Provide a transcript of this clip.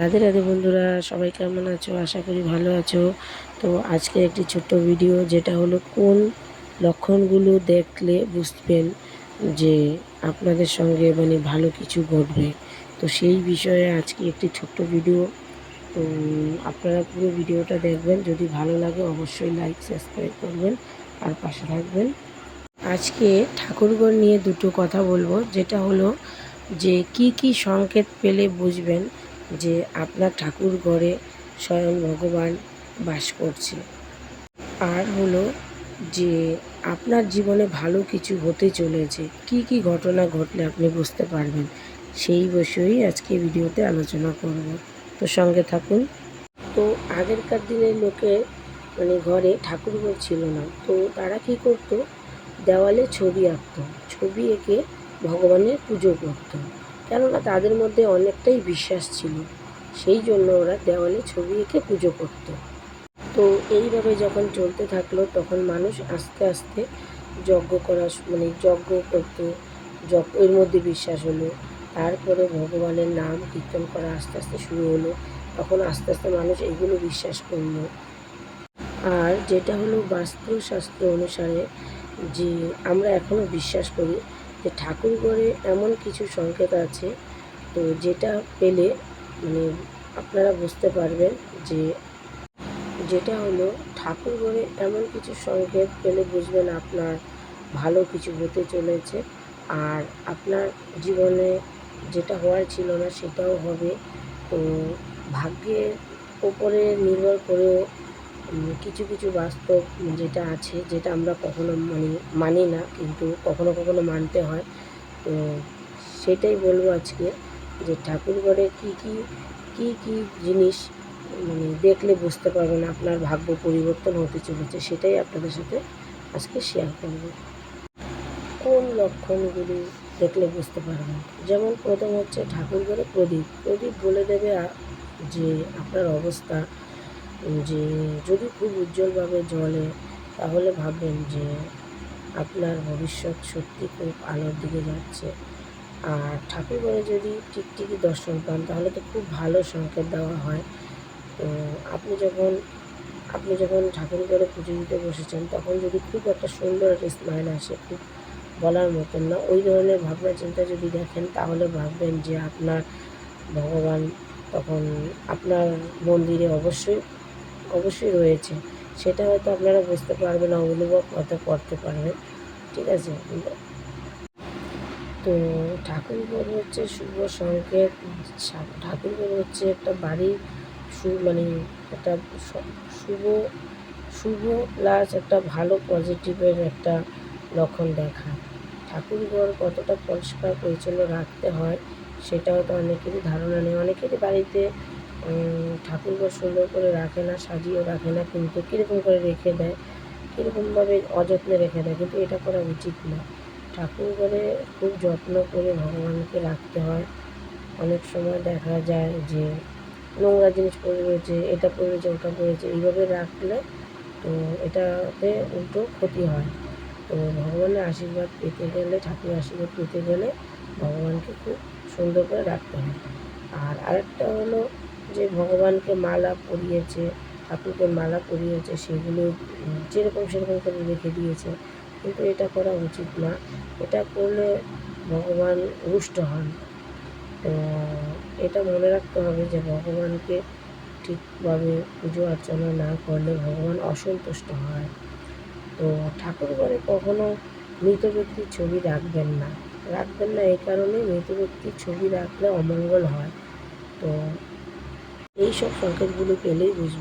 রাধে রাধে বন্ধুরা, সবাই কেমন আছো? আশা করি ভালো আছো। তো আজকে একটি ছোট্ট ভিডিও যেটা হলো কোন লক্ষণগুলো দেখলে বুঝবেন যে আপনাদের সঙ্গে মানে ভালো কিছু ঘটবে। তো সেই বিষয়ে আজকে একটি ছোট্ট ভিডিও তো আপনারা পুরো ভিডিওটা দেখবেন। যদি ভালো লাগে অবশ্যই লাইক সাবস্ক্রাইব করবেন আর পাশে থাকবেন। আজকে ঠাকুরঘর নিয়ে দুটো কথা বলব, যেটা হলো যে কি কি সংকেত পেলে বুঝবেন যে আপনার ঠাকুর ঘরে স্বয়ং ভগবান বাস করছে। আর হলো যে আপনার জীবনে ভালো কিছু হতে চলেছে, কি কি ঘটনা ঘটলে আপনি বুঝতে পারবেন, সেই বিষয়েই আজকে ভিডিওতে আলোচনা করব। তো সঙ্গে থাকুন। তো আগেরকার দিনের লোকে মানে ঘরে ঠাকুর ঠাকুরঘর ছিল না, তো তারা কি করতো? দেওয়ালে ছবি আঁকত, ছবি এঁকে ভগবানের পুজো করতো। কেননা তাদের মধ্যে অনেকটাই বিশ্বাস ছিল। সেই জন্য ওরা দেওয়ালে ছবি এঁকে পুজো করতো। তো এইভাবে যখন চলতে থাকল, তখন মানুষ আস্তে আস্তে যজ্ঞ করা মানে যজ্ঞ করতো, যজ্ঞ, এর মধ্যে বিশ্বাস হলো। তারপরে ভগবানের নাম কীর্তন করা আস্তে আস্তে শুরু হলো। তখন আস্তে আস্তে মানুষ এগুলো বিশ্বাস করল। আর যেটা হলো বাস্তুশাস্ত্র অনুসারে যে আমরা এখনও বিশ্বাস করি যে ঠাকুরঘরে এমন কিছু সংকেত আছে, তো যেটা পেলে মানে আপনারা বুঝতে পারবেন যে যেটা হলো ঠাকুরঘরে এমন কিছু সংকেত পেলে বুঝবেন আপনার ভালো কিছু হতে চলেছে। আর আপনার জীবনে যেটা হওয়ার ছিল না সেটাও হবে। তো ভাগ্যের ওপরে নির্ভর করেও কিছু কিছু বাস্তব যেটা আছে, যেটা আমরা কখনো মানে মানি না, কিন্তু কখনো কখনো মানতে হয়। তো সেটাই বলব আজকে যে ঠাকুরঘরে কী কী কী কী জিনিস মানে দেখলে বুঝতে পারবেন আপনার ভাগ্য পরিবর্তন হতে চলেছে, সেটাই আপনাদের সাথে আজকে শেয়ার করব। কোন লক্ষণগুলি দেখলে বুঝতে পারবেন? যেমন প্রথম হচ্ছে ঠাকুরঘরে প্রদীপ। প্রদীপ বলে দেবে যে আপনার অবস্থা যে যদি খুব উজ্জ্বলভাবে জ্বলে, তাহলে ভাববেন যে আপনার ভবিষ্যৎ সত্যি খুব আলোর দিকে যাচ্ছে। আর ঠাকুরঘরে যদি টিকটিকি দর্শন পান, তাহলে তো খুব ভালো সংকেত দেওয়া হয়। তো আপনি যখন আপনি যখন ঠাকুর ঘরে পুজো দিতে বসেছেন, তখন যদি খুব একটা সুন্দর একটা স্মাইল আসে, খুব বলার মতন না, ওই ধরনের ভাবনা চিন্তা যদি দেখেন, তাহলে ভাববেন যে আপনার ভগবান তখন আপনার মন্দিরে অবশ্যই অবশ্যই রয়েছে। সেটা হয়তো আপনারা বুঝতে পারবেন, অনুভব হয়তো করতে পারবেন। ঠিক আছে? তো ঠাকুরঘর হচ্ছে শুভ সংকেত। ঠাকুরঘর হচ্ছে একটা বাড়ির সু মানে একটা শুভ শুভ প্লাস একটা ভালো পজিটিভের একটা লক্ষণ দেখায় ঠাকুরঘর কতটা পরিষ্কার, পরিচ্ছন্ন রাখতে হয় সেটা হয়তো অনেকেরই ধারণা নেই। অনেকেরই বাড়িতে ঠাকুরঘর সুন্দর করে রাখে না, সাজিয়েও রাখে না, কিন্তু কীরকম করে রেখে দেয়? কীরকমভাবে অযত্নে রেখে দেয়? কিন্তু এটা করা উচিত না। ঠাকুর ঘরে খুব যত্ন করে ভগবানকে রাখতে হয়। অনেক সময় দেখা যায় যে নোংরা জিনিস পড়ে রয়েছে, এটা পড়ে রয়েছে, ওটা পড়েছে এইভাবে রাখলে তো এটাতে উল্টো ক্ষতি হয়। তো ভগবানের আশীর্বাদ পেতে গেলে, ঠাকুরের আশীর্বাদ পেতে গেলে ভগবানকে খুব সুন্দর করে রাখতে হয়। আর আরেকটা হলো যে ভগবানকে মালা পরিয়েছে ঠাকুরকে মালা পরিয়েছে, সেগুলো যেরকম সেরকম করে রেখে দিয়েছে, কিন্তু এটা করা উচিত না। এটা করলে ভগবান রুষ্ট হন। তো এটা মনে রাখতে হবে যে ভগবানকে ঠিকভাবে পুজো অর্চনা না করলে ভগবান অসন্তুষ্ট হয়। তো ঠাকুর ঘরে কখনো মৃত ব্যক্তির ছবি রাখবেন না। রাখবেন না এই কারণে মৃত ব্যক্তির ছবি রাখলে অমঙ্গল হয়। তো এই সব সংকেতগুলো পেলেই বুঝবেন।